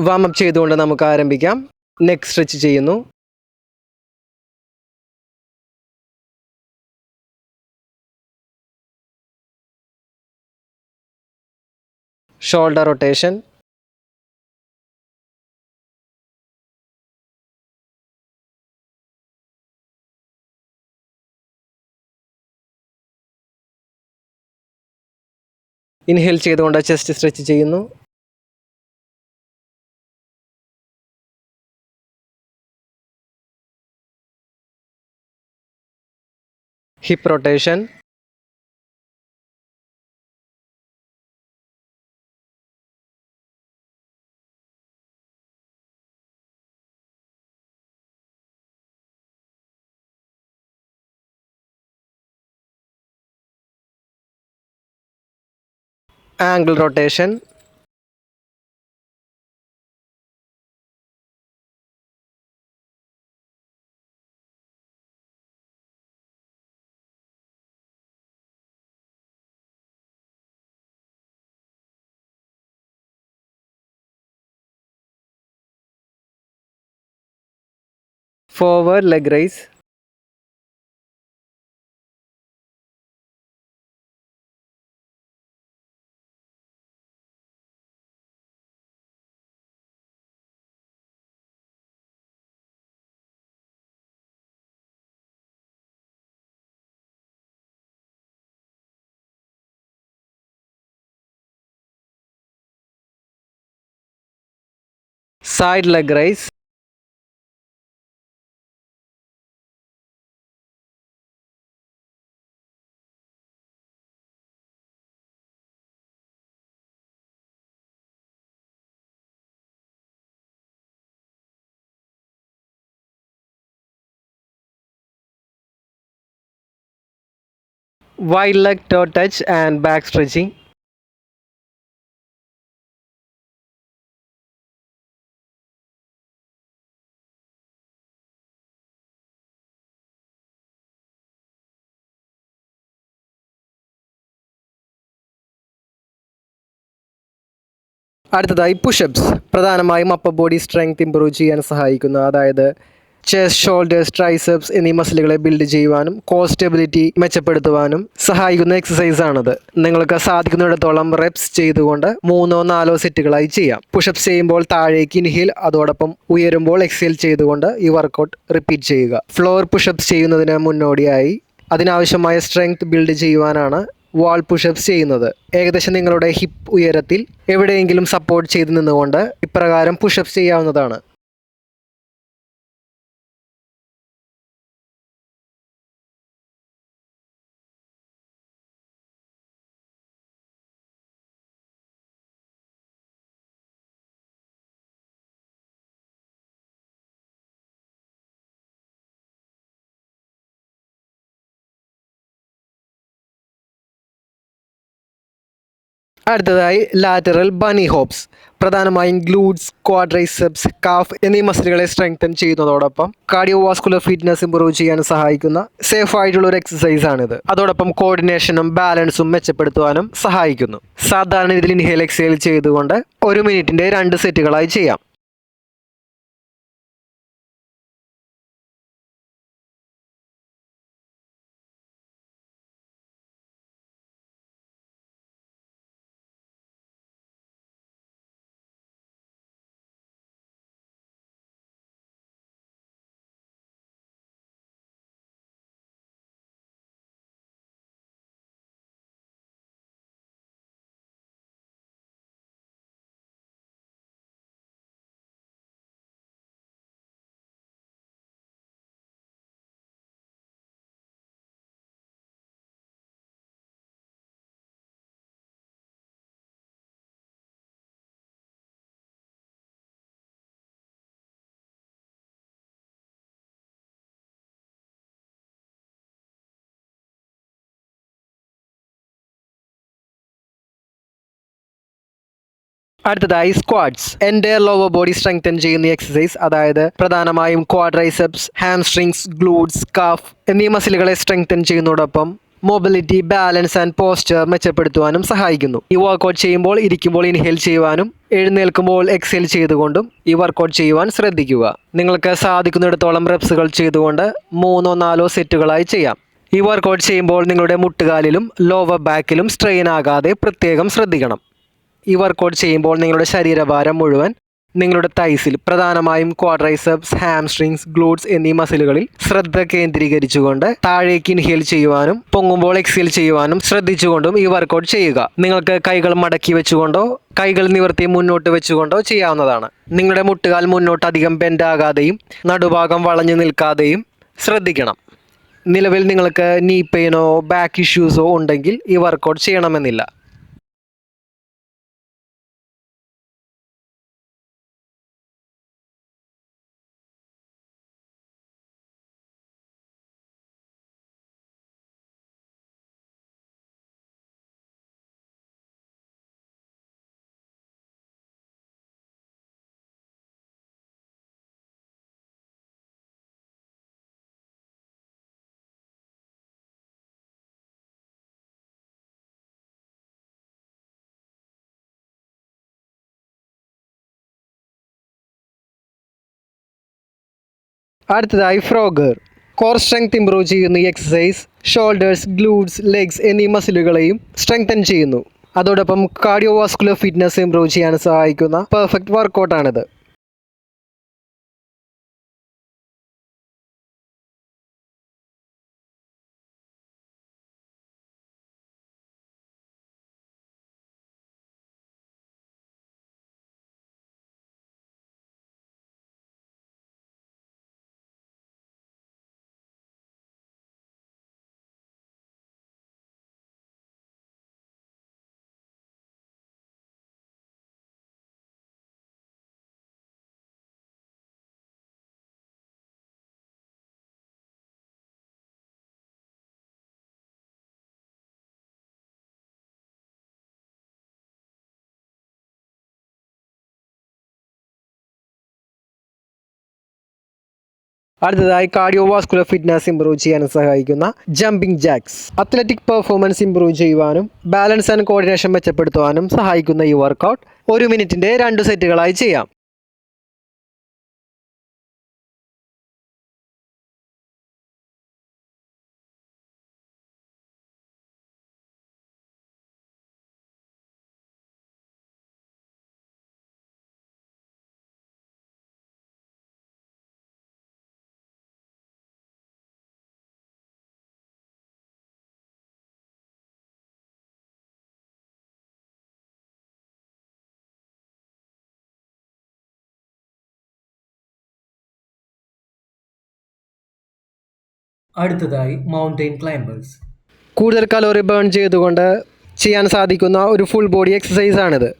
Warm up ചെയ്തുകൊണ്ട് നമുക്ക് ആരംഭിക്കാം. നെക്ക് സ്ട്രെച്ച് ചെയ്യുന്നു. ഷോൾഡർ റൊട്ടേഷൻ ഇൻഹേൽ ചെയ്തുകൊണ്ട് ചെസ്റ്റ് സ്ട്രെച്ച് ചെയ്യുന്നു. Hip rotation ankle rotation forward leg raise. Side leg raise. Wide leg toe touch and back stretching അടുത്തതായി push-ups പ്രധാനമായും upper body strength improve ചെയ്യാൻ സഹായിക്കുന്നു. അതായത് ചെസ്റ്റ് ഷോൾഡേഴ്സ് ട്രൈസെപ്സ് എന്നീ മസിലുകളെ ബിൽഡ് ചെയ്യുവാനും കോർ സ്റ്റെബിലിറ്റി മെച്ചപ്പെടുത്തുവാനും സഹായിക്കുന്ന എക്സസൈസ് ആണത്. നിങ്ങൾക്ക് സാധിക്കുന്നിടത്തോളം റെപ്സ് ചെയ്തുകൊണ്ട് മൂന്നോ നാലോ സെറ്റുകളായി ചെയ്യാം. പുഷപ്സ് ചെയ്യുമ്പോൾ താഴേക്ക് ഇൻഹീൽ അതോടൊപ്പം ഉയരുമ്പോൾ എക്സേൽ ചെയ്തുകൊണ്ട് ഈ വർക്കൗട്ട് റിപ്പീറ്റ് ചെയ്യുക. ഫ്ലോർ പുഷപ്സ് ചെയ്യുന്നതിന് മുന്നോടിയായി അതിനാവശ്യമായ സ്ട്രെങ്ത് ബിൽഡ് ചെയ്യുവാനാണ് വാൾ പുഷപ്സ് ചെയ്യുന്നത്. ഏകദേശം നിങ്ങളുടെ ഹിപ്പ് ഉയരത്തിൽ എവിടെയെങ്കിലും സപ്പോർട്ട് ചെയ്ത് നിന്നുകൊണ്ട് ഇപ്രകാരം പുഷപ്സ് ചെയ്യാവുന്നതാണ്. അടുത്തതായി ലാറ്ററൽ ബണി ഹോപ്സ് പ്രധാനമായും ഗ്ലൂഡ്സ് ക്വാഡ്രൈസെപ്സ് കാഫ് എന്നീ മസിലുകളെ സ്ട്രെങ്തൻ ചെയ്യുന്നതോടൊപ്പം കാർഡിയോ വാസ്കുലർ ഫിറ്റ്നസ് ഇമ്പ്രൂവ് ചെയ്യാൻ സഹായിക്കുന്ന സേഫ് ആയിട്ടുള്ള ഒരു എക്സസൈസ് ആണിത്. അതോടൊപ്പം കോർഡിനേഷനും ബാലൻസും മെച്ചപ്പെടുത്തുവാനും സഹായിക്കുന്നു. സാധാരണ ഇതിൽ ഇൻഹേൽ എക്സേൽ ചെയ്തുകൊണ്ട് ഒരു മിനിറ്റിന്റെ രണ്ട് സെറ്റുകളായി ചെയ്യാം. അടുത്തതായി സ്ക്വാഡ്സ് എന്റെ ലോവർ ബോഡി സ്ട്രെങ്തൻ ചെയ്യുന്ന എക്സസൈസ് അതായത് പ്രധാനമായും ക്വാഡ്രൈസെപ്സ് ഹാംസ്ട്രിങ്സ് ഗ്ലൂഡ്സ് കാഫ് എന്നീ മസിലുകളെ സ്ട്രെങ്തൻ ചെയ്യുന്നതോടൊപ്പം മൊബിലിറ്റി ബാലൻസ് ആൻഡ് പോസ്റ്റർ മെച്ചപ്പെടുത്തുവാനും സഹായിക്കുന്നു. ഈ വർക്കൗട്ട് ചെയ്യുമ്പോൾ ഇരിക്കുമ്പോൾ ഇൻഹേൽ ചെയ്യുവാനും എഴുന്നേൽക്കുമ്പോൾ എക്സേൽ ചെയ്തുകൊണ്ടും ഈ വർക്കൗട്ട് ചെയ്യുവാൻ ശ്രദ്ധിക്കുക. നിങ്ങൾക്ക് സാധിക്കുന്നിടത്തോളം റെപ്സുകൾ ചെയ്തുകൊണ്ട് മൂന്നോ നാലോ സെറ്റുകളായി ചെയ്യാം. ഈ വർക്കൗട്ട് ചെയ്യുമ്പോൾ നിങ്ങളുടെ മുട്ടുകാലിലും ലോവർ ബാക്കിലും സ്ട്രെയിൻ ആകാതെ പ്രത്യേകം ശ്രദ്ധിക്കണം. ഈ വർക്കൗട്ട് ചെയ്യുമ്പോൾ നിങ്ങളുടെ ശരീരഭാരം മുഴുവൻ നിങ്ങളുടെ തൈസിൽ പ്രധാനമായും ക്വാഡ്രൈസെപ്സ് ഹാംസ്ട്രിങ്സ് ഗ്ലൂഡ്സ് എന്നീ മസിലുകളിൽ ശ്രദ്ധ കേന്ദ്രീകരിച്ചുകൊണ്ട് താഴേക്ക് ഇൻഹേൽ ചെയ്യുവാനും പൊങ്ങുമ്പോൾ എക്സേൽ ചെയ്യുവാനും ശ്രദ്ധിച്ചുകൊണ്ടും ഈ വർക്കൗട്ട് ചെയ്യുക. നിങ്ങൾക്ക് കൈകൾ മടക്കി വെച്ചുകൊണ്ടോ കൈകൾ നിവർത്തി മുന്നോട്ട് വെച്ചുകൊണ്ടോ ചെയ്യാവുന്നതാണ്. നിങ്ങളുടെ മുട്ടുകാൽ മുന്നോട്ട് അധികം ബെൻഡാകാതെയും നടുഭാഗം വളഞ്ഞു നിൽക്കാതെയും ശ്രദ്ധിക്കണം. നിലവിൽ നിങ്ങൾക്ക് നീ പെയിനോ ബാക്ക് ഇഷ്യൂസോ ഉണ്ടെങ്കിൽ ഈ വർക്കൗട്ട് ചെയ്യണമെന്നില്ല. അടുത്തതായി ഫ്രോഗർ കോർ സ്ട്രെങ്ത് ഇംപ്രൂവ് ചെയ്യുന്ന എക്സസൈസ് ഷോൾഡേഴ്സ് ഗ്ലൂഡ്സ് ലെഗ്സ് എന്നീ മസിലുകളെയും സ്ട്രെങ്തൻ ചെയ്യുന്നു. അതോടൊപ്പം കാർഡിയോവാസ്കുലർ ഫിറ്റ്നസ് ഇംപ്രൂവ് ചെയ്യാൻ സഹായിക്കുന്ന പെർഫെക്റ്റ് വർക്കൗട്ടാണിത് അടുത്തതായി കാർഡിയോ വാസ്കുലർ ഫിറ്റ്നസ് ഇംപ്രൂവ് ചെയ്യാൻ സഹായിക്കുന്ന jumping jacks athletic performance improve ചെയ്യുവാനും ബാലൻസ് ആൻഡ് കോർഡിനേഷൻ മെച്ചപ്പെടുത്തുവാനും സഹായിക്കുന്ന ഈ വർക്കൗട്ട് ഒരു മിനിറ്റിന്റെ രണ്ട് സെറ്റുകളായി ചെയ്യാം. അടുത്തതായി മൗണ്ടെയിൻ ക്ലൈംബേഴ്സ് കൂടുതൽ കലോറി ബേൺ ചെയ്തുകൊണ്ട് ചെയ്യാൻ സാധിക്കുന്ന ഒരു ഫുൾ ബോഡി എക്സസൈസ് ആണിത്.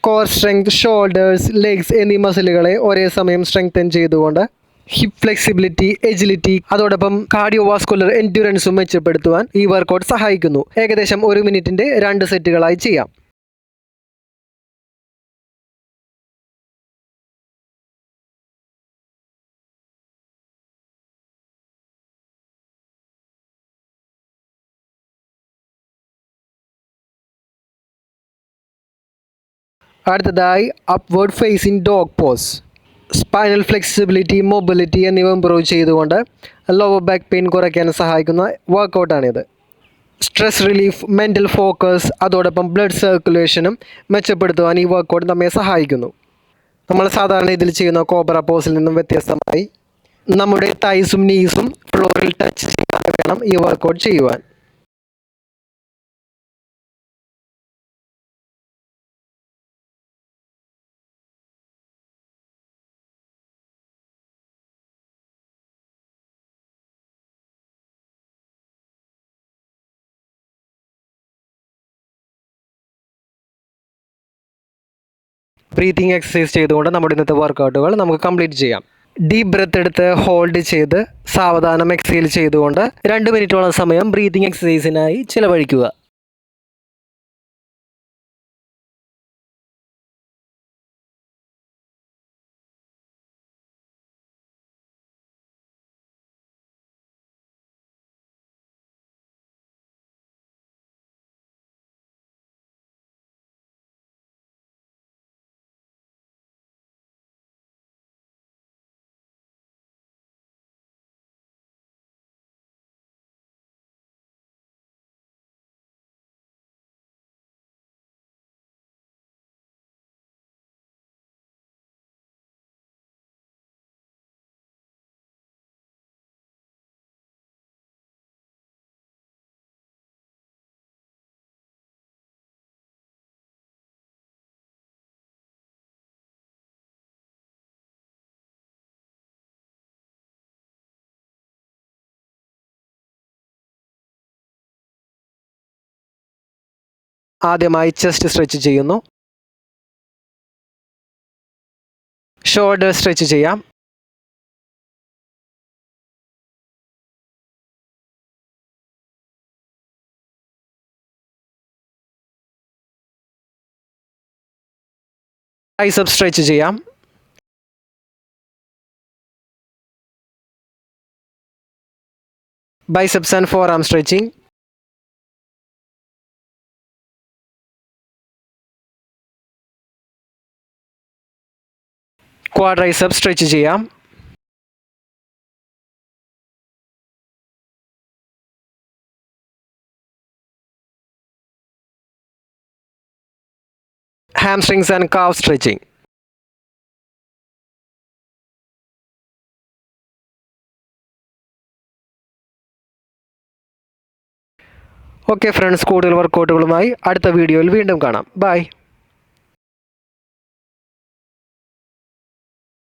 കോർ സ്ട്രെങ്ത് ഷോൾഡേഴ്സ് ലെഗ്സ് എന്നീ മസിലുകളെ ഒരേ സമയം സ്ട്രെങ്തൻ ചെയ്തുകൊണ്ട് ഹിപ്പ് ഫ്ലെക്സിബിലിറ്റി എജിലിറ്റി അതോടൊപ്പം കാർഡിയോ വാസ്കുലർ എൻഡ്യൂറൻസും മെച്ചപ്പെടുത്തുവാൻ ഈ വർക്കൗട്ട് സഹായിക്കുന്നു. ഏകദേശം ഒരു മിനിറ്റിന്റെ രണ്ട് സെറ്റുകളായി ചെയ്യാം. അടുത്തതായി upward facing dog pose spinal flexibility mobility എന്നിവ ഇമ്പ്രൂവ് ചെയ്തുകൊണ്ട് ലോവർ ബാക്ക് പെയിൻ കുറയ്ക്കാൻ സഹായിക്കുന്ന വർക്കൗട്ടാണിത് സ്ട്രെസ് റിലീഫ് മെന്റൽ ഫോക്കസ് അതോടൊപ്പം ബ്ലഡ് സർക്കുലേഷനും മെച്ചപ്പെടുത്തുവാൻ ഈ വർക്കൗട്ട് നമ്മെ സഹായിക്കുന്നു. നമ്മൾ സാധാരണ ഇതിൽ ചെയ്യുന്ന കോബ്ര പോസിൽ നിന്നും വ്യത്യസ്തമായി നമ്മുടെ തൈസും നീസും ഫ്ലോറിൽ ടച്ച് ചെയ്യാതെ വേണം ഈ വർക്കൗട്ട് ചെയ്യുവാൻ. ബ്രീത്തിങ് എക്സസൈസ് ചെയ്തുകൊണ്ട് നമ്മുടെ ഇന്നത്തെ വർക്കൗട്ടുകൾ നമുക്ക് കംപ്ലീറ്റ് ചെയ്യാം. ഡീപ് ബ്രെത്ത് എടുത്ത് ഹോൾഡ് ചെയ്ത് സാവധാനം എക്സൈൽ ചെയ്തുകൊണ്ട് രണ്ട് മിനിറ്റോളം സമയം ബ്രീത്തിങ് എക്സസൈസിനായി ചിലവഴിക്കുക. ആദ്യമായി ചെസ്റ്റ് സ്ട്രെച്ച് ചെയ്യുന്നു. ഷോൾഡർ സ്ട്രെച്ച് ചെയ്യാം. ബൈസപ്പ് സ്ട്രെച്ച് ചെയ്യാം. Biceps and forearm stretching quadricep stretch ചെയ്യാം. Hamstrings and calf stretching okay friends കൂടുതൽ വർക്കൗട്ടുകളുമായി അടുത്ത വീഡിയോയിൽ വീണ്ടും കാണാം. ബൈ